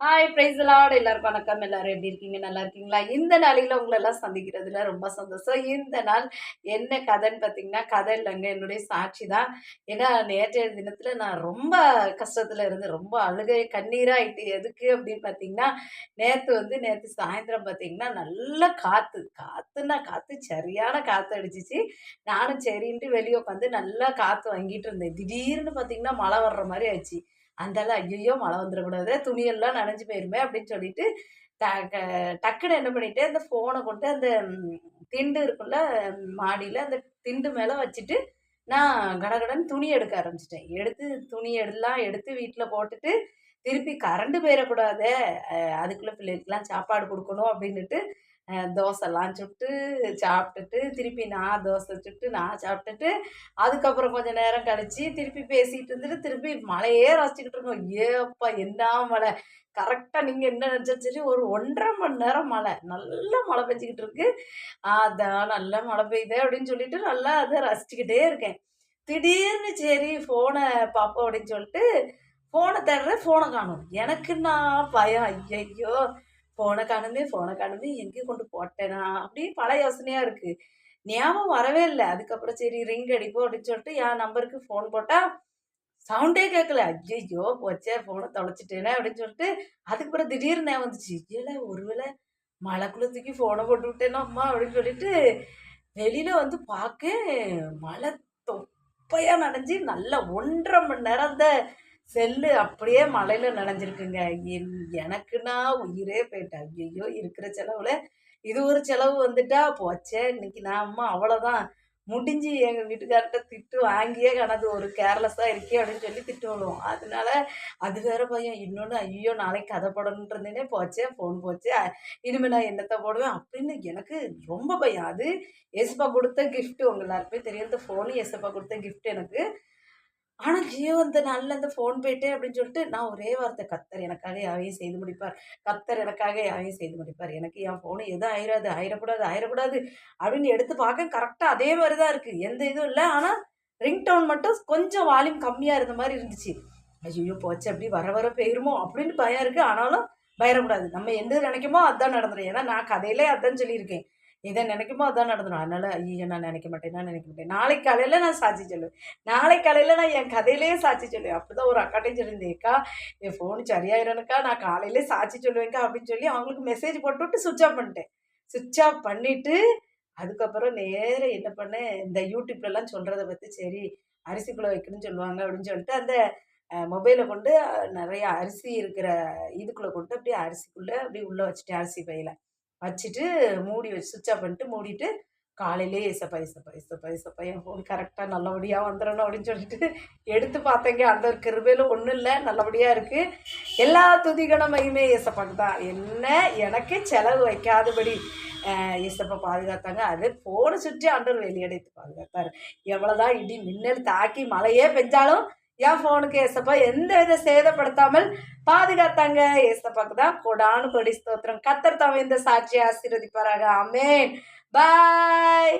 Hi price Lord எல்லாரும் வணக்கம். எல்லாரும் எப்படி இருக்கீங்க? நல்லா இருக்கீங்களா? இந்த நாளையில் உங்களெல்லாம் சந்திக்கிறதுல ரொம்ப சந்தோஷம். இந்த நாள் என்ன கதைன்னு பார்த்தீங்கன்னா கதை இல்லைங்க. என்னுடைய சாட்சி தான். ஏன்னா நேற்றைய தினத்தில் நான் ரொம்ப கஷ்டத்தில் இருந்து ரொம்ப அழுகை கண்ணீராகிட்டு எதுக்கு அப்படின்னு பார்த்தீங்கன்னா நேற்று வந்து நேற்று சாயந்தரம் பார்த்தீங்கன்னா நல்ல காற்று காற்றுன்னா காற்று சரியான காற்று அடிச்சிச்சு. நானும் சரின்ட்டு வெளியே உட்காந்து நல்லா காற்று வாங்கிட்டு இருந்தேன். திடீர்னு பார்த்தீங்கன்னா மழை வர்ற மாதிரி ஆச்சு அந்தால ஐயோ மழை வந்துடக்கூடாது துணியெல்லாம் நனைஞ்சு போயிருமே அப்படின்னு சொல்லிட்டு ட க- டக்குன்னு என்ன பண்ணிட்டு அந்த ஃபோனை கொண்டு அந்த திண்டு இருக்குல்ல மாடியில் அந்த திண்டு மேலே வச்சுட்டு நான் கடகடன்னு துணி எடுக்க ஆரம்பிச்சிட்டேன். எடுத்து துணி எல்லாம் எடுத்து வீட்டில் போட்டுட்டு திருப்பி கரண்டு போயிடக்கூடாதே அதுக்குள்ளே பிள்ளைகளுக்குலாம் சாப்பாடு கொடுக்கணும் அப்படின்னுட்டு தோசைலாம் சுட்டு சாப்பிட்டுட்டு திருப்பி நான் தோசை சுட்டு நான் சாப்பிட்டுட்டு அதுக்கப்புறம் கொஞ்சம் நேரம் கழிச்சு திருப்பி பேசிட்டு இருந்துட்டு திருப்பி மழையே ரசிச்சுக்கிட்டு இருக்கோம். ஏப்பா என்ன மழை? கரெக்டாக நீங்கள் என்ன நினச்சாலும் சரி ஒரு ஒன்றரை மணி நேரம் மழை. நல்ல மழை பெஞ்சிக்கிட்டு இருக்கு. அதான் நல்லா மழை பெய்யுதே அப்படின்னு சொல்லிட்டு நல்லா அதை ரசிச்சுக்கிட்டே இருக்கேன். திடீர்னு சரி ஃபோனை பார்ப்போம் அப்படின்னு சொல்லிட்டு ஃபோனை தேடுறேன் ஃபோனை காணும். எனக்குன்னா பயம். ஐயையோ ஃபோனை காணுமே ஃபோனை காணுமே எங்கே கொண்டு போட்டேனா? அப்படின்னு பல யோசனையாக இருக்குது ஞாபகம் வரவே இல்லை. அதுக்கப்புறம் சரி ரிங் அடிப்போம் அப்படின்னு சொல்லிட்டு என் நம்பருக்கு ஃபோன் போட்டால் சவுண்டே கேட்கல. ஐயோ போச்சே ஃபோனை தொலைச்சிட்டேனே அப்படின்னு சொல்லிட்டு அதுக்கப்புறம் திடீர்னு ஞாபகம் வந்துச்சு. இல்லை ஒருவேளை மழை குளத்துக்கு ஃபோனை போட்டு விட்டேனோ அம்மா அப்படின்னு சொல்லிட்டு வெளியில் வந்து பார்க்க மழை தொப்பையாக நனைஞ்சி நல்லா ஒன்றரை மணி நேரம் அந்த செல்லு அப்படியே மழையில் நனைஞ்சிருக்குங்க. என் எனக்குன்னா உயிரே போயிட்டேன் ஐயோ இருக்கிற செலவில் இது ஒரு செலவு வந்துட்டா போச்சே இன்னைக்கு நான் அம்மா அவ்வளோதான் முடிஞ்சு எங்கள் வீட்டுக்கார்ட்ட திட்டு வாங்கியே கணது ஒரு கேர்லெஸ்ஸாக இருக்கே அப்படின்னு சொல்லி திட்டு விடுவோம். அதனால அது வேற பையன் இன்னொன்று ஐயோ நாளைக்கு கதை போடணுன்ட்டு இருந்தேனே போச்சே ஃபோன் போச்சே இனிமேல் நான் என்னத்தை போடுவேன் அப்படின்னு எனக்கு ரொம்ப பயம். அது எசப்பா கொடுத்த கிஃப்ட் உங்க எல்லாருக்குமே தெரியும். இந்த ஃபோனு ஏசப்பா கொடுத்த கிஃப்ட் எனக்கு. ஆனால் ஜியோ இந்த நாளில் இந்த ஃபோன் போயிட்டே அப்படின்னு சொல்லிட்டு நான் ஒரே வார்த்தை கத்தர் எனக்காக யாவையும் செய்து முடிப்பார். கத்தர் எனக்காக யாவையும் செய்து முடிப்பார். எனக்கு என் ஃபோனு எதுவும் ஆயிராது ஆயிடக்கூடாது ஆயிடக்கூடாது அப்படின்னு எடுத்து பார்க்க கரெக்டாக அதே மாதிரி தான் இருக்குது எந்த இதுவும் இல்லை. ஆனால் ரிங்டோன் மட்டும் கொஞ்சம் வால்யூம் கம்மியாக இருந்த மாதிரி இருந்துச்சு. ஐயோ போச்சு அப்படி வர வர போயிருமோ அப்படின்னு பயம் இருக்குது ஆனாலும் பயப்படக்கூடாது. நம்ம எந்த நினைக்குமோ அதுதான் நடந்துடும் ஏன்னா நான் கதையிலே அதான் சொல்லியிருக்கேன். எதை நினைக்குமோ அதான் நடந்துடும் அதனால ஐயோ நான் நினைக்க மாட்டேன் நான் நினைக்க மாட்டேன். நாளைக்கு காலையில் நான் சாட்சி சொல்லுவேன். நாளைக்கு காலையில் நான் என் கதையிலே சாட்சி சொல்லுவேன். அப்படி தான் ஒரு அக்காட்டையும் சொல்லியிருந்தேக்கா என் ஃபோன் சரியாயிரனுக்கா நான் காலையிலே சாட்சி சொல்லுவேன்க்கா அப்படின்னு சொல்லி அவங்களுக்கு மெசேஜ் போட்டு விட்டு சுவிட்ச் ஆஃப் பண்ணிட்டேன். சுவிட்ச் ஆஃப் பண்ணிவிட்டு அதுக்கப்புறம் நேரா என்ன பண்ணேன் இந்த யூடியூப்லலாம் சொல்கிறத பற்றி சரி அரிசிக்குள்ளே வைக்கணும்னு சொல்லுவாங்க அப்படின்னு சொல்லிட்டு அந்த மொபைலை கொண்டு நிறைய அரிசி இருக்கிற இதுக்குள்ளே கொண்டு அப்படியே அரிசிக்குள்ளே அப்படியே உள்ளே வச்சுட்டேன் அரிசி பையில். வச்சுட்டு மூடி வச்சு சுவிட்ச் ஆஃப் பண்ணிட்டு மூடிட்டு காலையிலே ஏசப்பா ஏசப்பா ஏசப்பா ஏசப்பா என் ஃபோன் கரெக்டாக நல்லபடியாக வந்துடணும் அப்படின்னு சொல்லிட்டு எடுத்து பார்த்தேங்க. அந்த ஒரு கிருபையில் ஒன்றும் இல்லை நல்லபடியாக இருக்குது எல்லா துதிகன மகிமே ஏசப்பாக்கு தான். என்ன? எனக்கு செலவு வைக்காதபடி. அஹ், பாதுகாத்தாங்க. அது ஃபோனை சுற்றி ஆண்டவர் வெளியடைத்து பாதுகாத்தார். எவ்வளோதான் இடி மின்னல் தாக்கி மழையே பெஞ்சாலும் என் ஃபோனுக்கு ஏசப்பா எந்த வித சேதப்படுத்தாமல் பாதுகாத்தாங்க. ஏசப்பாக்கு தான் கொடானு கொடி ஸ்தோத்திரம். கத்தர் தாமே இந்த சாட்சியை ஆசீர்வதிப்பாராக. அமேன் பாய்